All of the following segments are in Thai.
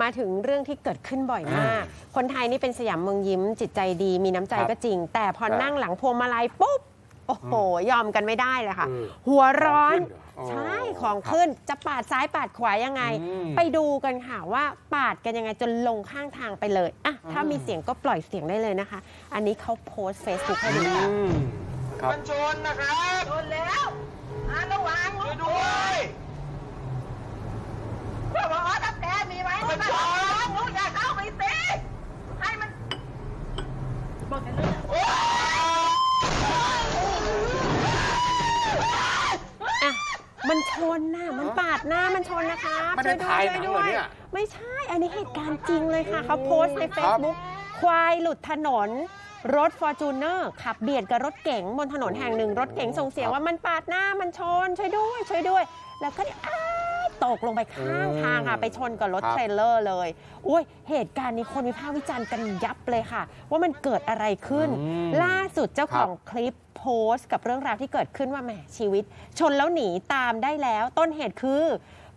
มาถึงเรื่องที่เกิดขึ้นบ่อยมาก คนไทยนี่เป็นสยามเมืองยิ้มจิตใจดี มีน้ำใจครับก็จริง แต่พอครับนั่งหลังพวงมาลัยปุ๊บ โอ้โห ยอมกันไม่ได้เลยค่ะเออหัวร้อน ของขึ้นเหรอใช่อ๋อของครับขึ้นจะปาดซ้ายปาดขวายังไง อืม ไปดูกันค่ะว่าปาดกันยังไงจนลงข้างทางไปเลยอะถ้ามีเสียงก็ปล่อยเสียงได้เลยนะคะ อันนี้เขาโพสต์ Facebook ให้ดูค่ะ อืมครับ มันชนนะครับ ชนแล้วอ่าระวังช่วยด้วย มันชนน่ะ มันปาดหน้า มันชนนะคะไม่ได้ถ่ายหนังเหรอเนี่ย ไม่ใช่ อันนี้เหตุการณ์จริงเลยค่ะ เขาโพสต์ในครับ Facebook ควายหลุดถนน รถฟอร์จูเนอร์ขับเบียดกับรถเก๋งบนถนนแห่งหนึ่ง รถเก๋งส่งเสียงว่ามันปาดหน้า มันชน ช่วยด้วย ช่วยด้วย แล้วก็อ้าย ตกลงไปข้างทางค่ะไปชนกับรถครับเทรลเลอร์เลยอุ้ยเหตุการณ์นี้คนวิพากษ์วิจารณ์กันยับเลยค่ะ ว่ามันเกิดอะไรขึ้นอืมล่าสุดเจ้าครัขบองคลิปโพสต์ กับเรื่องราวที่เกิดขึ้นว่าแหมชีวิต ชนแล้วหนีตามได้แล้ว ต้นเหตุคือ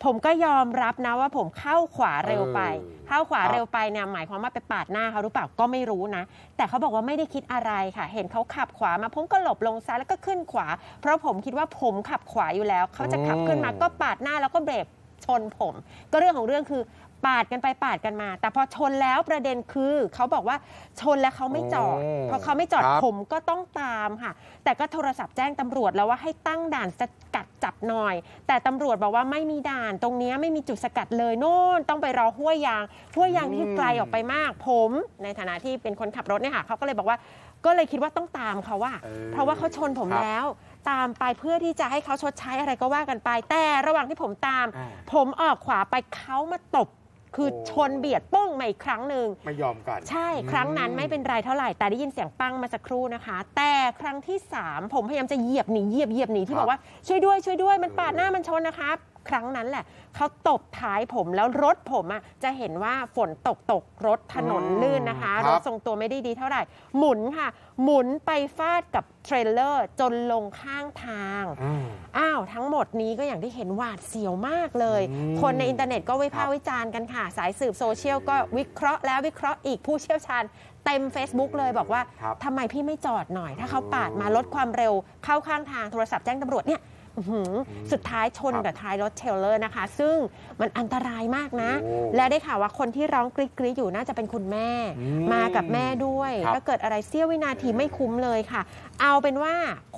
ผมก็ยอมรับนะว่าผมเข้าขวาเร็วไป เออเข้าขวาครับ เร็วไปเนี่ยหมายความว่าไปปาดหน้าเขาหรือเปล่าก็ไม่รู้นะ แต่เขาบอกว่าไม่ได้คิดอะไรค่ะ เห็นเขาขับขวามาผมก็หลบลงซ้ายแล้วก็ขึ้นขวา เพราะผมคิดว่าผมขับขวาอยู่แล้ว เขาจะขับขึ้นมาก็ปาดหน้าแล้วก็เบรกชนผม ก็เรื่องของเรื่องคือ ปาดกันไปปาดกันมา แต่พอชนแล้วประเด็นคือเขาบอกว่าชนแล้วเขาไม่จอดโอ้พอเขาไม่จอดครับผมก็ต้องตามค่ะ แต่ก็โทรศัพท์แจ้งตำรวจแล้วว่าให้ตั้งด่านสกัดจับหน่อย แต่ตำรวจบอกว่าไม่มีด่าน ตรงเนี้ยไม่มีจุดสกัดเลยโน่นต้องไปรอห้วยยางห้วยยางที่ไกลออกไปมาก ผมในฐานะที่เป็นคนขับรถเนี่ยค่ะเขาก็เลยบอกว่าก็เลยคิดว่าต้องตามเขาว่า เออเพราะว่าเขาชนผมครับ แล้ว ตามไปเพื่อที่จะให้เขาชดใช้อะไรก็ว่ากันไป แต่ระหว่างที่ผมตาม อ่า ผมออกขวาไปเขามาตบ คือโอ้ชนเบียดปุ้งมาอีกครั้งหนึ่งไม่ยอมกัน ใช่ครั้งนั้นไม่เป็นไรเท่าไหร่ แต่ได้ยินเสียงปังมาสักครู่นะคะ แต่ครั้งที่ 3 ผมพยายามจะเหยียบหนีเหยียบเหยียบหนีที่ครับบอกว่าช่วยด้วยช่วยด้วยมันปาดเออหน้ามันชนนะครับ ครั้งนั้นแหละเขาตบท้ายผมแล้วรถผมอะจะเห็นว่าฝนตกตกรถถนนอืมลื่นนะคะครับรถทรงตัวไม่ได้ดีเท่าไหร่ หมุนค่ะ หมุนไปฟาดกับเทรลเลอร์จนลงข้างทางอืมอ้าวทั้งหมดนี้ก็อย่างที่เห็นหวาดเสียวมากเลยอืมคนในอินเทอร์เน็ตก็วิพากครัษ์บวิจารณ์กันค่ะ สายสืบโซเชียลก็วิเคราะห์แล้ววิเคราะห์อีกผู้เชี่ยวชาญเต็ม Facebook เลยบอกว่าครับทำไมพี่ไม่จอดหน่อย ถ้าเขาปาดมาลดความเร็วเข้าข้างทางโทรศัพท์แจ้งตำรวจเนี่ย อื้อหือสุดท้ายชนครับกับท้ายรถเทรลเลอร์นะคะ ซึ่งมันอันตรายมากนะ โอ้และได้ข่าวว่าคนที่ร้องกรี๊ดกรี๊ดอยู่น่าจะเป็นคุณแม่ อืมมากับแม่ด้วยครับ ถ้าเกิดอะไรเสี้ยววินาทีไม่คุ้มเลยค่ะ เอาเป็นว่า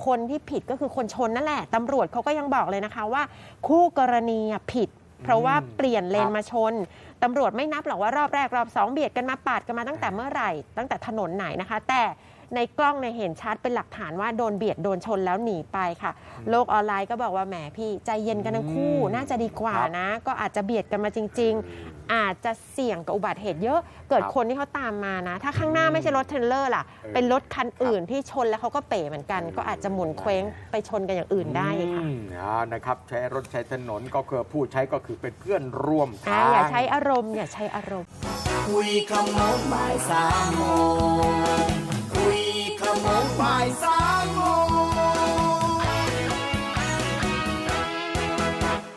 คนที่ผิดก็คือคนชนนั่นแหละตำรวจเขาก็ยังบอกเลยนะคะว่า คู่กรณีอะผิด เพราะว่าเปลี่ยนเลนมาชน ตำรวจไม่นับหรอกว่ารอบแรกรอบสองเบียดกันมาปาดกันมาตั้งแต่เมื่อไหร่ ตั้งแต่ถนนไหนนะคะ แต่ ในกล้องเนี่ยเห็นชัดเป็นหลักฐานว่าโดนเบียดโดนชนแล้วหนีไปค่ะ โลกออนไลน์ก็บอกว่าแหมพี่ใจเย็นกันทั้งคู่อืมน่าจะดีกว่าครับนะ ก็อาจจะเบียดกันมาจริง ๆ อาจจะเสี่ยงกับอุบัติเหตุเยอะเกิดครับคนที่เขาตามมานะ ถ้าข้างหน้าไม่ใช่รถเทรลเลอร์ล่ะเออเป็นรถคันอื่นที่ชนแล้วเขาก็เป๋เหมือนกัน ก็อาจจะหมุนเคว้งไปชนกันอย่างอื่นได้ค่ะอืมอ่านะครับใช้รถใช้ถนนก็คือผู้ใช้ก็คือเป็นเพื่อนร่วมอ่าทางอย่าใช้อารมณ์อย่าใช้อารมณ์คุยขโมงบ่ายสามโมง คุ